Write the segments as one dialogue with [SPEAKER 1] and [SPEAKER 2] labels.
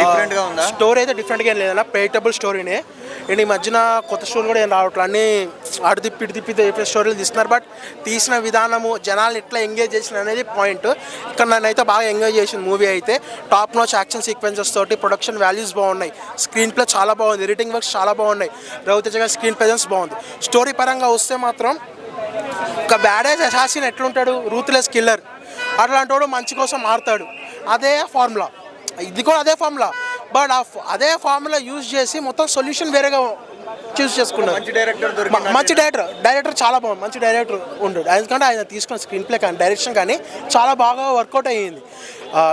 [SPEAKER 1] Different గా ఉందా?
[SPEAKER 2] Story అయితే డిఫరెంట్గా ఏం లేదన్న పేటబుల్ స్టోరీనే అండ్ ఈ మధ్యన కొత్త స్టోరీ కూడా ఏం రావట్లేదు అన్నీ అటు తిప్పి ఇటు తిప్పి తిప్పి స్టోరీలు తీస్తున్నారు. బట్ తీసిన విధానము జనాల్ని ఎట్లా ఎంగేజ్ చేసిన అనేది పాయింట్ ఇక్కడ నన్ను అయితే బాగా ఎంగేజ్ చేసింది మూవీ అయితే. టాప్ నోచ్ యాక్షన్ సీక్వెన్సెస్ తోటి ప్రొడక్షన్ వాల్యూస్ బాగున్నాయి. స్క్రీన్ ప్లే చాలా బాగుంది. ఎడిటింగ్ వర్క్స్ చాలా బాగున్నాయి. రవితేజ గారి స్క్రీన్ ప్రెజెన్స్ బాగుంది. స్టోరీ పరంగా వస్తే మాత్రం ఒక బ్యాడేజ్ అసాసిన్ ఎట్లుంటాడు? రూత్లెస్ కిల్లర్ అట్లాంటి వాడు మంచి కోసం మారుతాడు. అదే ఫార్ములా ఇది కూడా అదే ఫార్ములా. బట్ అదే ఫార్ములా యూజ్ చేసి మొత్తం సొల్యూషన్ వేరేగా చూస్ చేసుకున్నారు.
[SPEAKER 1] మంచి డైరెక్టర్
[SPEAKER 2] మంచి డైరెక్టర్ డైరెక్టర్ చాలా బాగుంది. మంచి డైరెక్టర్ ఉండు. ఎందుకంటే ఆయన తీసుకున్న స్క్రీన్ ప్లే కానీ డైరెక్షన్ కానీ చాలా బాగా వర్కౌట్ అయ్యింది.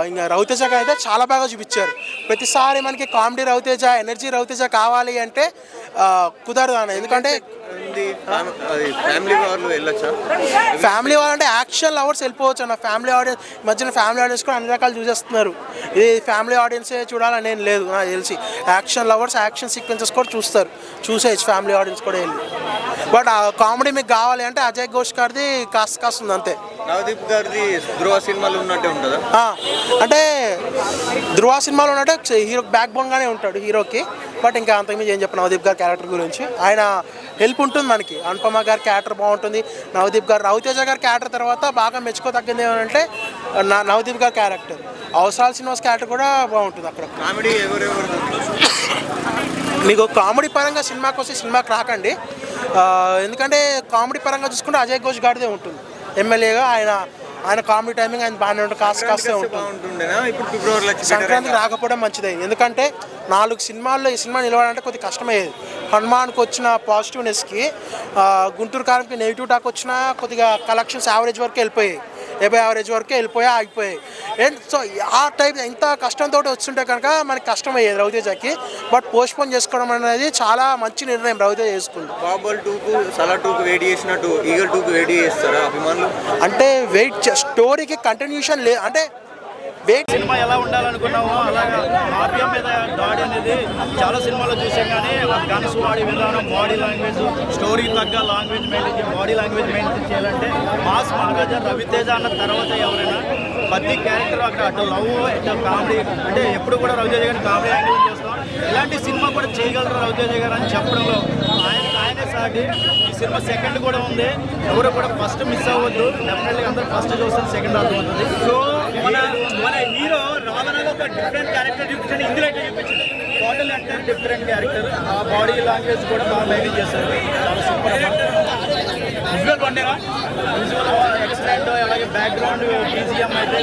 [SPEAKER 2] ఇంకా రవితేజ అయితే చాలా బాగా చూపించారు. ప్రతిసారి మనకి కామెడీ రవితేజ ఎనర్జీ రవితేజ కావాలి అంటే కుదరదు అన్న. ఎందుకంటే
[SPEAKER 1] ఫ్యామిలీ వాళ్ళు వెళ్ళొచ్చా?
[SPEAKER 2] ఫ్యామిలీ వాళ్ళంటే యాక్షన్ లవర్స్ వెళ్ళిపోవచ్చు అన్న. ఫ్యామిలీ ఆడియన్స్ మధ్యన ఫ్యామిలీ ఆడియన్స్ కూడా అన్ని రకాలు చూసేస్తున్నారు. ఇది ఫ్యామిలీ ఆడియన్సే చూడాలని ఏం లేదు నాకు తెలిసి. యాక్షన్ లవర్స్ యాక్షన్ సీక్వెన్సెస్ కూడా చూస్తారు. చూసేయచ్చు ఫ్యామిలీ ఆడియన్స్ కూడా వెళ్ళి. బట్ ఆ కామెడీ మీకు కావాలి అంటే అజయ్ ఘోష్ గారిది కాస్త కాస్త ఉంది అంతే.
[SPEAKER 1] నవదీప్ గారిది ధ్రువ సినిమాలు ఉన్నట్టే ఉంటుందా?
[SPEAKER 2] అంటే ధృవ సినిమాలో ఉన్నట్టు హీరో బ్యాక్ బోన్గానే ఉంటాడు హీరోకి. బట్ ఇంకా అంతకుమించి ఏం చెప్పను నవదీప్ గారి క్యారెక్టర్ గురించి. ఆయన హెల్ప్ ఉంటుంది మనకి. అనుపమ గారి క్యారెక్టర్ బాగుంటుంది. నవదీప్ గారు రవితేజ గారి క్యారెక్టర్ తర్వాత బాగా మెచ్చుకోదగ్గింది ఏమంటే నా- నవదీప్ గారి క్యారెక్టర్. అవసరాల శ్రీనివాస్ క్యారెక్టర్ కూడా బాగుంటుంది అక్కడ.
[SPEAKER 1] కామెడీ
[SPEAKER 2] మీకు కామెడీ పరంగా సినిమాకి వస్తే సినిమాకి రాకండి. ఎందుకంటే కామెడీ పరంగా చూసుకుంటే అజయ్ ఘోష్ గారిదే ఉంటుంది. ఎమ్మెల్యేగా ఆయన ఆయన కామెడీ టైమింగ్ ఆయన బాగానే ఉంటుంది. కాస్త కాస్తే ఉంటుంది. సంక్రాంతికి రాకపోవడం మంచిదే. ఎందుకంటే నాలుగు సినిమాల్లో ఈ సినిమా నిలవాలంటే కొద్దిగా కష్టమయ్యేది. హనుమాన్కి వచ్చిన పాజిటివ్నెస్కి గుంటూరు కారంకి నెగిటివ్ టాక్ వచ్చినా కొద్దిగా కలెక్షన్స్ యావరేజ్ వరకు వెళ్ళిపోయాయి. ఎబై యావరేజ్ వరకు వెళ్ళిపోయి ఆగిపోయాయి. అండ్ సో ఆ టైప్ ఇంత కష్టంతో వస్తుంటే కనుక మనకి కష్టమయ్యేది రవితేజకి. బట్ పోస్ట్పోన్ చేసుకోవడం అనేది చాలా మంచి నిర్ణయం రవితేజ చేసుకుంది.
[SPEAKER 1] బాబుల్ టూకు సలా టూకు వెయిట్ చేసినట్టు ఈగల్ టూకు వెయిట్ చేస్తారా అభిమానులు?
[SPEAKER 2] అంటే వెయిట్ స్టోరీకి కంటిన్యూషన్ లే అంటే
[SPEAKER 3] సినిమా ఎలా ఉండాలనుకున్నామో అలాగా. మాఫియా మీద దాడి అనేది చాలా సినిమాల్లో చూసాం కానీ గన్స్ వాడి విధానం బాడీ లాంగ్వేజ్ స్టోరీ తగ్గ language maintain body language maintain చేయాలంటే మాస్ మహారాజ రవితేజ అన్న తర్వాత ఎవరైనా ప్రతి క్యారెక్టర్ అక్కడ అటు లవ్ అటు కామెడీ అంటే ఎప్పుడు కూడా రవితేజ గారిని కామెడీ యాంగిల్ చేస్తాం. ఇలాంటి సినిమా కూడా చేయగలరు రవితేజ గారు అని చెప్పడంలో ఆయన ఆయనే సాటి. ఈ సినిమా సెకండ్ కూడా ఉంది. ఎవరు కూడా ఫస్ట్ మిస్ అవ్వద్దు. డెఫినెట్గా అందరూ ఫస్ట్ చూస్తే సెకండ్ అర్థమవుతుంది. సో మన మన హీరో రావణలో ఒక డిఫరెంట్ క్యారెక్టర్ చూపించండి. ఇందులో అయితే చూపించింది టోటల్ అంటే డిఫరెంట్ క్యారెక్టర్ ఆ బాడీ లాంగ్వేజ్ కూడా బాగా మెయింటైన్ చేస్తారు చాలా సూపర్ విజువల్ పండేనా విజువల్ ఎక్సలెంట్ అలాగే బ్యాక్గ్రౌండ్ బీజిఎం అయితే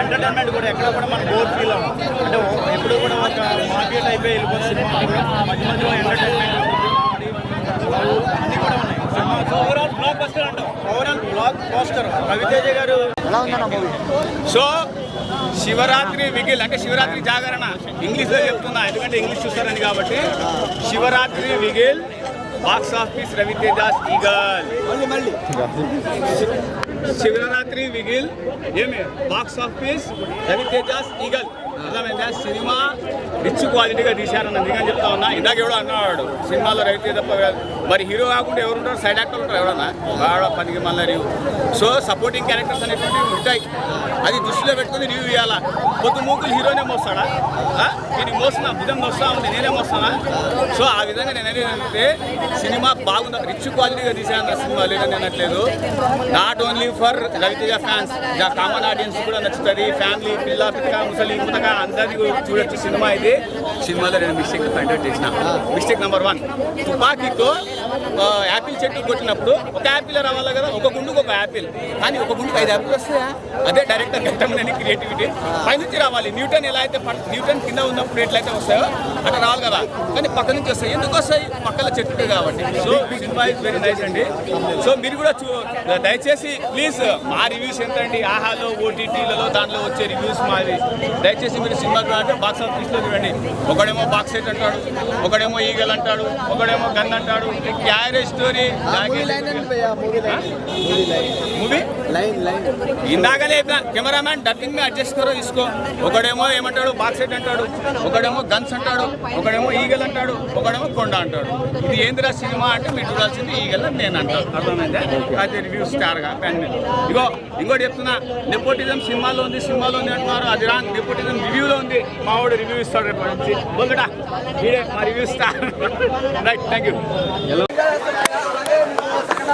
[SPEAKER 3] ఎంటర్టైన్మెంట్ కూడా ఎక్కడ కూడా మనం బోర్ ఫీల్ అవ్వం అంటే ఎప్పుడు కూడా ఒక మార్కెట్ అయిపోయి వెళ్ళిపోతే సినిమా మధ్య మధ్యలో ఎంటర్టైన్మెంట్ అన్నీ కూడా ఉన్నాయి సినిమా ఓవరాల్ బ్లాక్ బస్టర్ అంటాం overall poster Ravi Teja garu.
[SPEAKER 4] So Shivaratri విగిల్ అంటే శివరాత్రి జాగరణ ఇంగ్లీష్లో చెప్తున్నా ఎందుకంటే ఇంగ్లీష్ చూస్తారని కాబట్టి. Shivaratri vigil box office Ravi Teja's Eagle. మళ్ళీ మళ్ళీ. శివరాత్రి విగిల్ ఏమి? Box office Ravi Teja's Eagle. అర్థమైందా? సినిమా రిచ్ క్వాలిటీగా తీశారని అందుకని చెప్తా ఉన్నా. ఇందాక ఎవడో అన్నాడు సినిమాలో రవితేజ తప్ప మరి హీరో కాకుండా ఎవరు ఉంటారు సైడ్ యాక్టర్ ఉంటారు ఎవరన్నా? వాడ పనికి మళ్ళీ సో సపోర్టింగ్ క్యారెక్టర్స్ అనేటువంటివి ఉంటాయి. అది దృష్టిలో పెట్టుకుని రివ్యూ ఇవ్వాలా కొద్ది మూకులు హీరోనే మోస్తాడా? నేను మోస్తున్నా భుజం మోస్తా ఉంది నేనే మోస్తానా? సో ఆ విధంగా నేను అనేది సినిమా బాగుంది? రిచ్ క్వాలిటీగా తీసాను సినిమా లేదని అనట్లేదు. Not only for Ravi Teja fans the common audience కూడా నచ్చుతుంది. ఫ్యామిలీ పిల్ల పిక్క ముసలి ముతక అందరినీ చూడొచ్చు సినిమా ఇది. సినిమాలో నేను మిస్టేక్ ఫైండ్ అవుట్ చేసిన. మిస్టేక్ నెంబర్ వన్ తుపాకీతో యాపిల్ చెట్టు కొట్టినప్పుడు ఒక యాపిల్ రావాలి కదా? ఒక గుండుకు ఒక యాపిల్. కానీ ఒక గుండుకు ఐదు యాపిల్ వస్తాయా? అదే డైరెక్టర్ కట్టమని క్రియేటివిటీ పైనుంచి రావాలి. న్యూటన్ ఎలా అయితే న్యూటన్ కింద ఉన్నప్పుడు ఎట్లయితే వస్తాయో అట్లా రావాలి కదా. కానీ పక్క నుంచి వస్తాయి. ఎందుకు వస్తాయి? పక్కల చెట్టు కాబట్టి. సో సినిమా ఇస్ వెరీ నైస్ అండి. సో మీరు కూడా చూ దయచేసి ప్లీజ్ మా రివ్యూస్ ఎంత అండి ఆహాలో ఓటీటీలలో దాంట్లో వచ్చే రివ్యూస్ మావి. దయచేసి మీరు సినిమా చూడాలంటే బాక్స్ ఆఫీస్లో చూడండి. ఒకడేమో బాక్స్ సెట్ అంటాడు ఒకడేమో ఈగల్ అంటాడు ఒకడేమో గన్ అంటాడు. యావరే స్టోరీ మూవీ ఇందాకనే కెమెరామ్యాన్ డబ్బింగ్ అడ్జస్ట్ కరో ఇసుకో ఒకడేమో ఏమంటాడు బాక్స్ సెట్ అంటాడు ఒకడేమో గన్స్ అంటాడు ఒకడేమో ఈగల్ అంటాడు ఒకడేమో కొండ అంటాడు ఇది ఏందిరా సినిమా అంటే మీరు చూడాల్సింది ఈగల్ నేను అంటాను అర్థమైందా అది రివ్యూ స్టార్గా ఇగో ఇంకోటి చెప్తున్నా నెపోటిజం సినిమాలో ఉంది సినిమాలో ఉంది అంటున్నారు అది రా నెపోటిజం రివ్యూలో ఉంది మా వాడు రివ్యూ ఇస్తాడు రేపటి నుంచి బొల్లుడా మా review star right thank you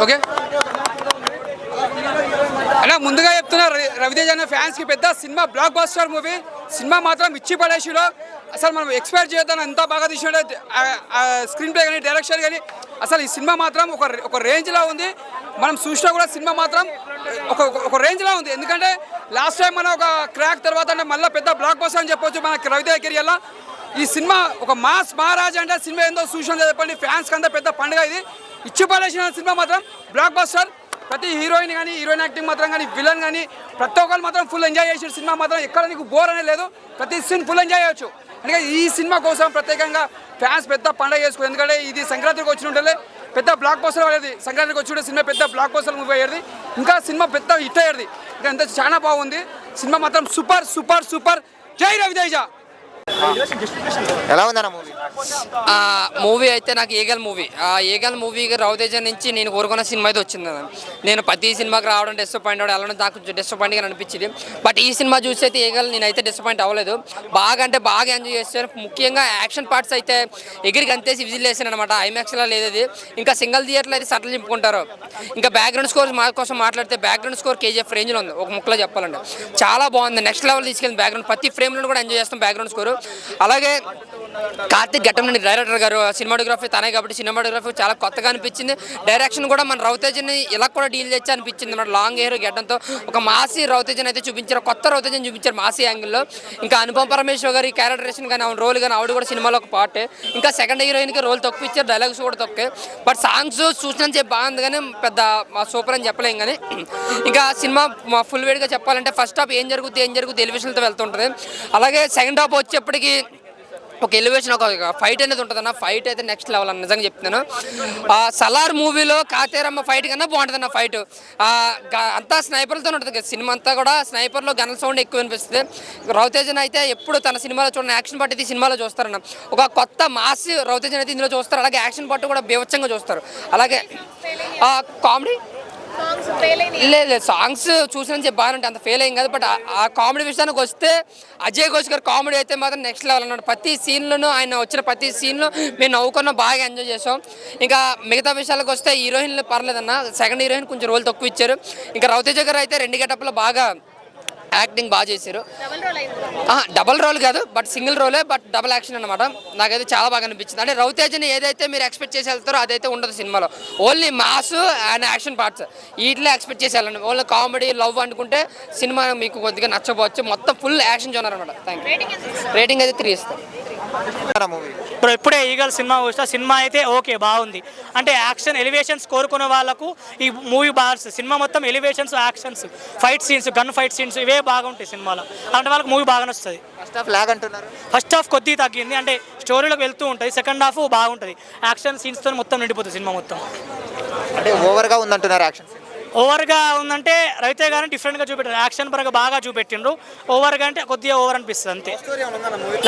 [SPEAKER 5] okay. అలా ముందుగా చెప్తున్నా రవితేజ అనే ఫ్యాన్స్కి పెద్ద సినిమా బ్లాక్ బస్టర్ మూవీ సినిమా మాత్రం ఇచ్చి పడేసిలో అసలు మనం ఎక్స్పెక్ట్ చేద్దాం ఎంత బాగా తీసినాడో స్క్రీన్ ప్లే కానీ డైరెక్షన్ కానీ అసలు ఈ సినిమా మాత్రం ఒక ఒక రేంజ్లో ఉంది. మనం చూసినా కూడా సినిమా మాత్రం ఒక ఒక- ఒక రేంజ్లో ఉంది. ఎందుకంటే లాస్ట్ టైం మనం ఒక క్రాక్ తర్వాత అంటే మళ్ళీ పెద్ద బ్లాక్ బస్టర్ అని చెప్పొచ్చు మన రవితేజ కెరియర్లో. ఈ సినిమా ఒక మాస్ మహారాజ్ అంటే సినిమా ఏందో చూసిన చెప్పండి. ఫ్యాన్స్ కంతా పెద్ద పండుగ ఇది. ఇచ్చి పడేసిన సినిమా మాత్రం బ్లాక్ బస్టర్ ప్రతి హీరోయిన్ కానీ హీరోయిన్ యాక్టింగ్ మాత్రం కానీ విలన్ కానీ ప్రతి ఒక్కరు మాత్రం ఫుల్ ఎంజాయ్ చేసిన సినిమా మాత్రం ఎక్కడ నీకు బోర్ అనేది లేదు. ప్రతి సీన్ ఫుల్ ఎంజాయ్ చేయొచ్చు. అందుకే ఈ సినిమా కోసం ప్రత్యేకంగా ఫ్యాన్స్ పెద్ద పండుగ చేసుకో ఎందుకంటే ఇది సంక్రాంతికి వచ్చి ఉంటే పెద్ద బ్లాక్ పోస్టర్ అయ్యేది సంక్రాంతికి వచ్చి సినిమా పెద్ద బ్లాక్ పోస్టర్ మూవీ అయ్యేది. ఇంకా సినిమా పెద్ద హిట్ అయ్యేది. ఇంకా అంత చాలా బాగుంది. సినిమా మాత్రం సూపర్ సూపర్ సూపర్ జై రవితేజ!
[SPEAKER 1] ఎలా ఉందన్న మూవీ
[SPEAKER 6] మూవీ అయితే నాకు ఏగల్ మూవీ ఆ ఏగల్ మూవీ రవితేజ నుంచి నేను కోరుకున్న సినిమా అయితే వచ్చింది నేను ప్రతి సినిమాకి రావడం డిసప్పాయింట్ అవ్వడం వెళ్ళడం నాకు డిసప్పాయింట్గా అనిపించింది. బట్ ఈ సినిమా చూసి అయితే ఏగల్ నేనైతే డిసప్పాయింట్ అవ్వలేదు. బాగా అంటే బాగా ఎంజాయ్ చేస్తాను ముఖ్యంగా యాక్షన్ పార్ట్స్ అయితే ఎగిరికి అంతేసి విజిల్ వేసాను అనమాట ఐమాక్స్లో లేదు అది. ఇంకా సింగిల్ థియేటర్లో అయితే సట్లు నింపుకుంటారు. ఇంకా బ్యాక్గ్రౌండ్ స్కోర్ మా కోసం మాట్లాడితే బ్యాక్గ్రౌండ్ స్కోర్ కేజీఎఫ్ రేంజ్లో ఉంది. ఒక ముక్కలో చెప్పాలంటే. చాలా బాగుంది. నెక్స్ట్ లెవెల్ తీసుకెళ్ళింది బ్యాక్గ్రౌండ్ ప్రతి ఫ్రేమ్లో కూడా ఎంజాయ్ చేస్తాం బ్యాక్గ్రౌండ్ స్కోర్ అలాగే కార్తిక్ ఘట్టం నుండి డైరెక్టర్ గారు సినిమాటోగ్రఫీ తనే కాబట్టి సినిమాటోగ్రఫీ చాలా కొత్తగా అనిపించింది. డైరెక్షన్ కూడా మన రౌతేజ్ని ఇలా కూడా డీల్ చేసి అనిపించింది. మన లాంగ్ హెయిర్ గడ్డంతో ఒక మాసీ రౌతేజన్ అయితే చూపించారు కొత్త రౌతేజన్ చూపించారు మాసీ యాంగిల్లో. ఇంకా అనుపమ పరమేశ్వర్ గారి క్యారెక్టరేషన్ కానీ ఆవిడ రోల్ కానీ ఆవిడ కూడా సినిమాలో ఒక పార్ట్ ఇంకా సెకండ్ హీరోయిన్కి రోల్ తక్కువ ఇచ్చారు డైలాగ్స్ కూడా తక్కువే. బట్ సాంగ్స్ చూసినంత సేపు బాగుంది కానీ పెద్ద సూపర్ అని చెప్పలేం కానీ. ఇంకా సినిమా ఫుల్ వేడిగా చెప్పాలంటే ఫస్ట్ హాఫ్ ఏం జరుగుతుంది ఏం జరుగుతుంది ఎలివేషన్తో వెళ్తుంటుంది. అలాగే సెకండ్ హాఫ్ వచ్చేటప్పటికి ఒక ఎలివేషన్ ఒక ఫైట్ అనేది ఉంటుంది అన్న ఫైట్ అయితే నెక్స్ట్ లెవెల్ అన్న. నిజంగా చెప్తున్నాను. ఆ సలార్ మూవీలో కాతేరమ్మ ఫైట్ కన్నా బాగుంటుంది అన్న ఫైట్ అంతా స్నైపర్లతో ఉంటుంది కదా. సినిమా అంతా కూడా స్నైపర్లో గన్ సౌండ్ ఎక్కువ అనిపిస్తుంది రవితేజన్ అయితే ఎప్పుడు తన సినిమాలో చూడండి యాక్షన్ పట్టు అయితే సినిమాలో చూస్తారన్న. ఒక కొత్త మాస్ రవితేజన్ అయితే ఇందులో చూస్తారు. అలాగే యాక్షన్ పట్టు కూడా బీభత్సంగా చూస్తారు. అలాగే కామెడీ లేదు లేదు సాంగ్స్ చూసిన చెప్పి బాగానే ఉంటాయి అంత ఫెయిల్ అయ్యింది కదా బట్ ఆ కామెడీ విషయానికి వస్తే అజయ్ ఘోష్ గారు కామెడీ అయితే మాత్రం నెక్స్ట్ లెవెల్ అన్నాడు. ప్రతి సీన్లోనూ ఆయన వచ్చిన ప్రతి సీన్లో మేము నవ్వుకున్నాం బాగా ఎంజాయ్ చేసాం ఇంకా మిగతా విషయాలకు వస్తే హీరోయిన్లు పర్లేదన్న సెకండ్ హీరోయిన్ కొంచెం రోల్ తక్కువ ఇచ్చారు. ఇంకా రవితేజ గారు అయితే రెండు గెటప్లో బాగా యాక్టింగ్ బాగా చేశారు. డబల్ రోల్ కాదు బట్ సింగిల్ రోలే బట్ డబల్ యాక్షన్ అనమాట నాకైతే చాలా బాగా అనిపించింది. అంటే రవితేజని ఏదైతే మీరు ఎక్స్పెక్ట్ చేసి వెళ్తారో అదైతే ఉండదు సినిమాలో. Only mass and action parts వీటిలో ఎక్స్పెక్ట్ చేసి వెళ్ళండి. ఓన్లీ కామెడీ లవ్ అనుకుంటే సినిమా మీకు కొద్దిగా నచ్చపోవచ్చు మొత్తం ఫుల్ యాక్షన్ జోనర్ అనమాట థ్యాంక్ యూ రేటింగ్ అయితే త్రీ ఇస్తాను
[SPEAKER 7] ఇప్పుడు ఇప్పుడే ఈగల్ సినిమా చూసిన సినిమా అయితే ఓకే బాగుంది. అంటే యాక్షన్ ఎలివేషన్స్ కోరుకునే వాళ్ళకు ఈ మూవీ బాగా వస్తుంది. సినిమా మొత్తం elevations actions fight scenes gun fight scenes ఇవే బాగుంటాయి సినిమాలో. అలాంటి వాళ్ళకి మూవీ బాగా వస్తుంది.
[SPEAKER 1] ఫస్ట్ హాఫ్ లాగ్ అంటున్నారు.
[SPEAKER 7] ఫస్ట్ హాఫ్ కొద్దిగా తగ్గింది అంటే స్టోరీలోకి వెళ్తూ ఉంటుంది సెకండ్ హాఫ్ బాగుంటుంది. యాక్షన్ సీన్స్తో మొత్తం నిండిపోతుంది సినిమా మొత్తం.
[SPEAKER 1] అంటే ఓవర్గా ఉందంటున్నారు యాక్షన్
[SPEAKER 7] ఓవర్గా ఉందంటే రైతే కానీ డిఫరెంట్గా చూపెట్టారు. యాక్షన్ పరంగా బాగా చూపెట్టిండ్రు. ఓవర్గా అంటే కొద్దిగా ఓవర్ అనిపిస్తుంది అంతే.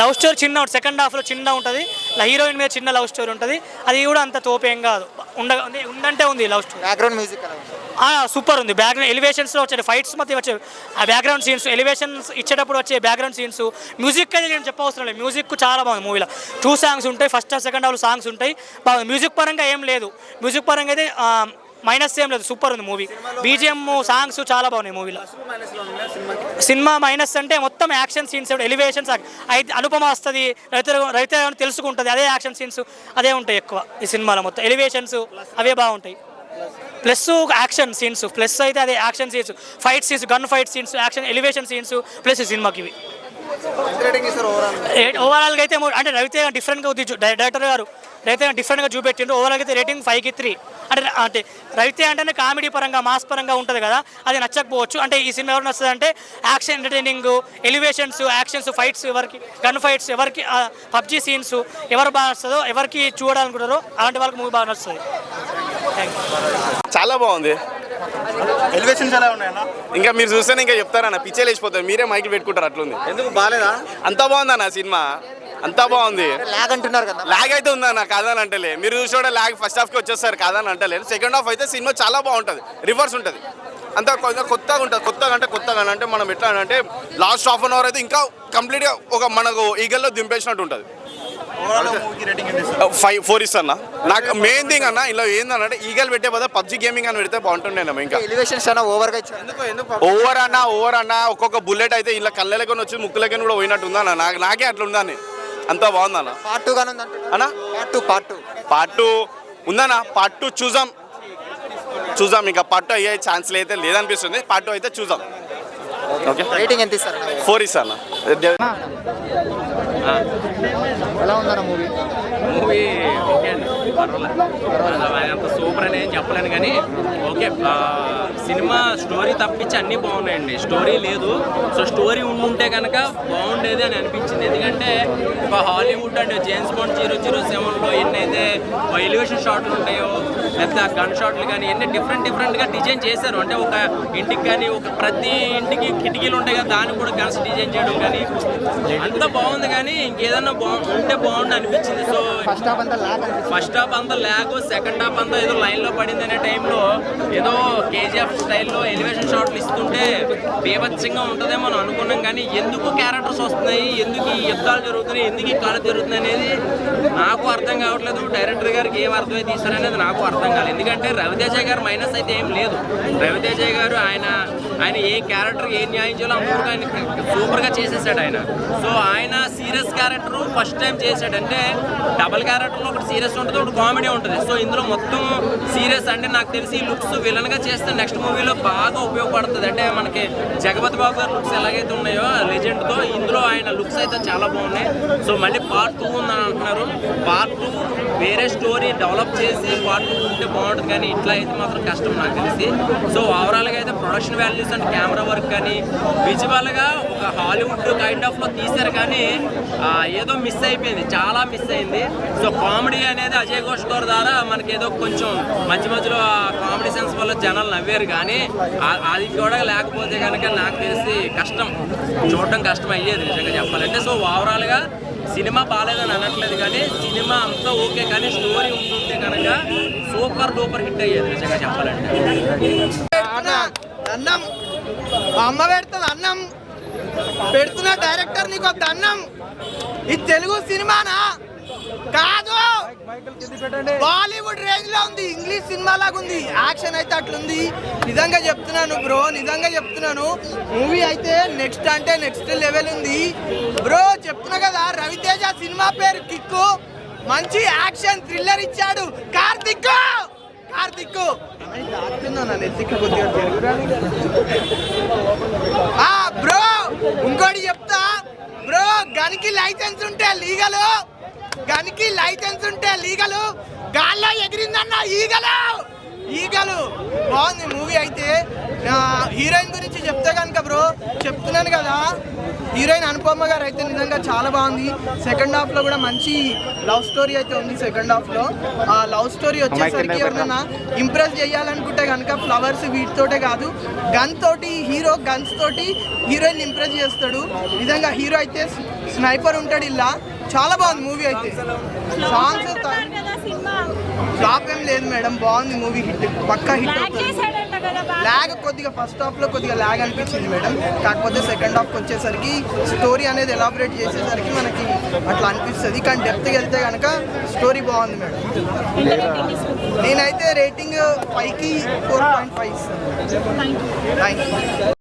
[SPEAKER 7] లవ్ స్టోరీ చిన్న సెకండ్ హాఫ్లో చిన్న ఉంటుంది. హీరోయిన్ మీద చిన్న లవ్ స్టోరీ ఉంటుంది. అది కూడా అంత తోపేం కాదు. ఉండ ఉందంటే ఉంది love story
[SPEAKER 1] background music
[SPEAKER 7] super ఉంది? బ్యాక్గ్రౌండ్ ఎలివేషన్స్లో వచ్చే ఫైట్స్ మధ్య వచ్చే ఆ బ్యాక్గ్రౌండ్ సీన్స్ ఎలివేషన్స్ ఇచ్చేటప్పుడు వచ్చే బ్యాక్గ్రౌండ్ సీన్స్ మ్యూజిక్ అయితే నేను చెప్పవసరం లేదు. మ్యూజిక్ చాలా బాగుంది మూవీలో టూ సాంగ్స్ ఉంటాయి ఫస్ట్ సెకండ్ హాఫ్ సాంగ్స్ ఉంటాయి. బాగుంది మ్యూజిక్ పరంగా ఏం లేదు. మ్యూజిక్ పరంగా అయితే మైనస్ ఏం లేదు సూపర్ ఉంది మూవీ. బీజిఎం సాంగ్స్ చాలా బాగున్నాయి మూవీలో. సినిమా మైనస్ అంటే మొత్తం యాక్షన్ సీన్స్ ఎలివేషన్స్ అయితే అనుపమ వస్తుంది రైతు రైతు తెలుసుకుంటుంది అదే యాక్షన్ సీన్స్ అదే ఉంటాయి ఎక్కువ ఈ సినిమాలో మొత్తం. ఎలివేషన్స్ అవే బాగుంటాయి. ప్లస్ యాక్షన్ సీన్స్ ప్లస్ అయితే అదే action scenes fight scenes gun fight scenes action elevation scenes plus ఈ సినిమాకి ఇవి. ఓవరాల్గా అయితే అంటే రవితేజ డిఫరెంట్గా ఉంది డైరెక్టర్ గారు. రవితేజ డిఫరెంట్గా చూపెట్టిండు ఓవరాల్గా అయితే రేటింగ్ ఫైవ్కి త్రీ అంటే అంటే రవితేజ అంటేనే కామెడీ పరంగా మాస్ పరంగా ఉంటుంది కదా. అది నచ్చకపోవచ్చు. అంటే ఈ సినిమా ఎవరు నచ్చుతుంది అంటే action entertaining elevations actions fights ఎవరికి గన్ ఫైట్స్ ఎవరికి పబ్జీ సీన్స్ ఎవరు బాగా నచ్చుతుందో ఎవరికి చూడాలనుకుంటారో అలాంటి వాళ్ళకి మూవీ బాగా నచ్చుతుంది. థ్యాంక్ యూ
[SPEAKER 8] చాలా బాగుంది.
[SPEAKER 1] ఎలివేషన్స్ ఎలా ఉన్నాయన్నా?
[SPEAKER 8] ఇంకా మీరు చూస్తేనే ఇంకా చెప్తారన్న పిచ్చే లేచిపోతారు. మీరే మైకి పెట్టుకుంటారు అట్లుంది.
[SPEAKER 9] ఎందుకు బాగాలేదా
[SPEAKER 8] అంతా బాగుందన్న సినిమా. అంతా బాగుంది.
[SPEAKER 9] లాగ్ అంటున్నారు కదా.
[SPEAKER 8] లాగ్ అయితే ఉందన్న కాదని అంటలే. మీరు చూసే లాగ్ ఫస్ట్ హాఫ్కి వచ్చేస్తారు కాదని అంటలేదు సెకండ్ హాఫ్ అయితే సినిమా చాలా బాగుంటుంది. రివర్స్ ఉంటుంది. అంతా కొ- కొత్తగా ఉంటుంది. కొత్తగా అంటే కొత్తగా అంటే మనం ఎట్లా అంటే లాస్ట్ హాఫ్ అన్ అవర్ అయితే ఇంకా కంప్లీట్గా ఒక మనకు ఈగల్లో దింపేసినట్టు ఉంటుంది. ఫైవ్ ఫోర్ ఇస్తాను నాకు మెయిన్ థింగ్ అన్న ఇలా ఏందనంటే ఈగల్ పెట్టే బదులు పబ్జి గేమింగ్ అని పెడితే బాగుంటుండే ఇంకా.
[SPEAKER 9] ఎలివేషన్స్ అన్న ఓవర్గా ఇచ్చారు. ఎందుకు ఎందుకు
[SPEAKER 8] ఓవర్ అన్న ఓవర్ అన్న ఒక్కొక్క బుల్లెట్ అయితే ఇలా కళ్ళలకొని వచ్చి ముక్కులకని కూడా పోయినట్టు ఉందన్న నాకు నాకే అట్లా ఉందని అంతా బాగుందన్న
[SPEAKER 9] పార్ట్ టూ.
[SPEAKER 8] అన్న?
[SPEAKER 9] Part two part two
[SPEAKER 8] part two ఉందన్న పార్ట్ టూ చూసాం చూసాం ఇంకా పార్ట్ టూ అయ్యే ఛాన్స్లు అయితే లేదనిపిస్తుంది. పార్ట్ టూ అయితే చూసాం ఓకే
[SPEAKER 9] రేటింగ్ ఎంత ఇస్తారు? అన్న?
[SPEAKER 8] ఫోర్ ఇస్తాను
[SPEAKER 9] ఎలా ఉందన్న మూవీ?
[SPEAKER 10] మూవీ ఓకే అండి. పర్వాలేదు. అంత సూపర్ అని ఏం చెప్పలేను కానీ ఓకే. సినిమా స్టోరీ తప్పించి అన్నీ బాగున్నాయండి. స్టోరీ లేదు. సో స్టోరీ ఉండుంటే కనుక బాగుండేది అని అనిపించింది. ఎందుకంటే ఒక హాలీవుడ్ అంటే జేమ్స్ బాండ్ జీరో జీరో సెవెన్లో ఎన్నైతే ఎలివేషన్ షాట్లు ఉంటాయో లేకపోతే గన్ షాట్లు కానీ ఎన్ని డిఫరెంట్ డిఫరెంట్గా డిజైన్ చేశారు. అంటే ఒక ఇంటికి కానీ ఒక ప్రతి ఇంటికి కిటికీలు ఉంటాయి కదా దానికి కూడా గన్స్ డిజైన్ చేయడం కానీ అంతా బాగుంది కానీ ఇంకేదన్నా బా ఉంటే బాగుండు అనిపించింది. సో
[SPEAKER 9] ఫస్ట్ హాఫ్ అంతా లాగ్
[SPEAKER 10] ఫస్ట్ హాఫ్ అంతా ల్యాగ్ సెకండ్ హాఫ్ అంతా ఏదో లైన్లో పడింది అనే టైంలో ఏదో కేజీఎఫ్ స్టైల్లో ఎలివేషన్ షాట్లు ఇస్తుంటే బీభత్సంగా ఉంటుందేమో అని అనుకున్నాం కానీ ఎందుకు క్యారెక్టర్స్ వస్తున్నాయి ఎందుకు ఈ యుద్ధాలు జరుగుతున్నాయి ఎందుకు ఈ కాలు జరుగుతుంది అనేది నాకు అర్థం కావట్లేదు. డైరెక్టర్ గారికి ఏం అర్థమై తీస్తారనేది నాకు అర్థం అర్థం కాలేదు. ఎందుకంటే రవితేజ గారు మైనస్ అయితే ఏం లేదు. రవితేజ గారు ఆయన ఆయన ఏ క్యారెక్టర్ ఏ న్యాయం చేయాలో అప్పుడు ఆయన సూపర్గా చేసేసాడు ఆయన. సో ఆయన సీరియస్ క్యారెక్టర్ ఫస్ట్ టైం చేశాడంటే డబల్ క్యారెక్టర్లో ఒకటి సీరియస్ ఉంటుంది ఒకటి కామెడీ ఉంటుంది. సో ఇందులో మొత్తం సీరియస్ అంటే నాకు తెలిసి లుక్స్ విలన్గా చేస్తే నెక్స్ట్ మూవీలో బాగా ఉపయోగపడుతుంది. అంటే మనకి జగపతి బాబు గారి లుక్స్ ఎలాగైతే ఉన్నాయో లెజెండ్తో ఇందులో ఆయన లుక్స్ అయితే చాలా బాగున్నాయి. సో మళ్ళీ పార్ట్ టూ ఉందని అంటున్నారు. పార్ట్ టూ వేరే స్టోరీ డెవలప్ చేసి పార్ట్ టూ ఉంటే బాగుంటుంది కానీ ఇట్లా అయితే మాత్రం కష్టం నాకు తెలిసి. సో ఓవరాల్గా అయితే production values and camera work కానీ విజువల్గా ఒక హాలీవుడ్ కైండ్ ఆఫ్లో తీశారు కానీ ఏదో మిస్ అయిపోయింది చాలా మిస్ అయింది. సో కామెడీ అనేది అజయ్ ఘోష్ గారు ద్వారా మనకి ఏదో కొంచెం మధ్య మధ్యలో కామెడీ సెన్స్ వల్ల జనాలు నవ్వారు కానీ అది కూడా లేకపోతే కనుక నాకు తెలిసి కష్టం చూడటం కష్టం అయ్యేది నిజంగా చెప్పాలంటే. సో ఓవరాల్గా సినిమా బాగాలేదని అనట్లేదు కానీ సినిమా అంతా ఓకే కానీ స్టోరీ ఉంటుంటే కనుక సూపర్ డూపర్ హిట్ అయ్యేది నిజంగా చెప్పాలంటే.
[SPEAKER 11] అన్నం అమ్మ పెడుతుంది అన్నం. పెడుతున్న డైరెక్టర్ నీకు అన్నం. ఇది తెలుగు సినిమానా? కాదు! బాలీవుడ్ రేంజ్లో ఉంది ఇంగ్లీష్ సినిమా లాగా ఉంది. యాక్షన్ అయితే అట్లుంది. నిజంగా చెప్తున్నాను బ్రో నిజంగా చెప్తున్నాను. మూవీ అయితే నెక్స్ట్ అంటే నెక్స్ట్ లెవెల్ ఉంది. బ్రో చెప్తున్నా కదా రవితేజ సినిమా పేరు కిక్కు. మంచి యాక్షన్ థ్రిల్లర్ ఇచ్చాడు. కార్తిక్ కార్తిక్ బ్రో ఇంకోటి చెప్తా. బ్రో గన్కి లైసెన్స్ ఉంటే లీగలు. గన్కి లైసెన్స్ ఉంటే లీగలు. గాల్లో ఎగిరిందన్న ఈగలు. ఈగలు. బాగుంది మూవీ అయితే. ఆ, హీరోయిన్ గురించి చెప్తే కనుక బ్రో చెప్తున్నాను కదా. హీరోయిన్ అనుపమ గారు అయితే నిజంగా చాలా బాగుంది. సెకండ్ హాఫ్లో కూడా మంచి లవ్ స్టోరీ అయితే ఉంది సెకండ్ హాఫ్లో ఆ లవ్ స్టోరీ వచ్చేసరికి ఎవరన్నా ఇంప్రెస్ చేయాలనుకుంటే కనుక ఫ్లవర్స్ వీటితోటే కాదు గన్ తోటి హీరో గన్స్ తోటి హీరోయిన్ ఇంప్రెస్ చేస్తాడు. నిజంగా హీరో అయితే స్నైపర్ ఉంటాడు ఇలా. చాలా బాగుంది మూవీ అయితే. సాంగ్స్ ఫ్లాప్ ఏం లేదు మేడం బాగుంది మూవీ హిట్. పక్కా హిట్ లాగ్ కొద్దిగా ఫస్ట్ హాఫ్లో కొద్దిగా లాగ్ అనిపించింది మేడం. కాకపోతే సెకండ్ హాఫ్ వచ్చేసరికి స్టోరీ అనేది ఎలాబరేట్ చేసేసరికి మనకి అట్లా అనిపిస్తుంది. కానీ డెప్త్కి వెళ్తే కనుక స్టోరీ బాగుంది మేడం. నేనైతే రేటింగ్ ఫైవ్కి four point five thank you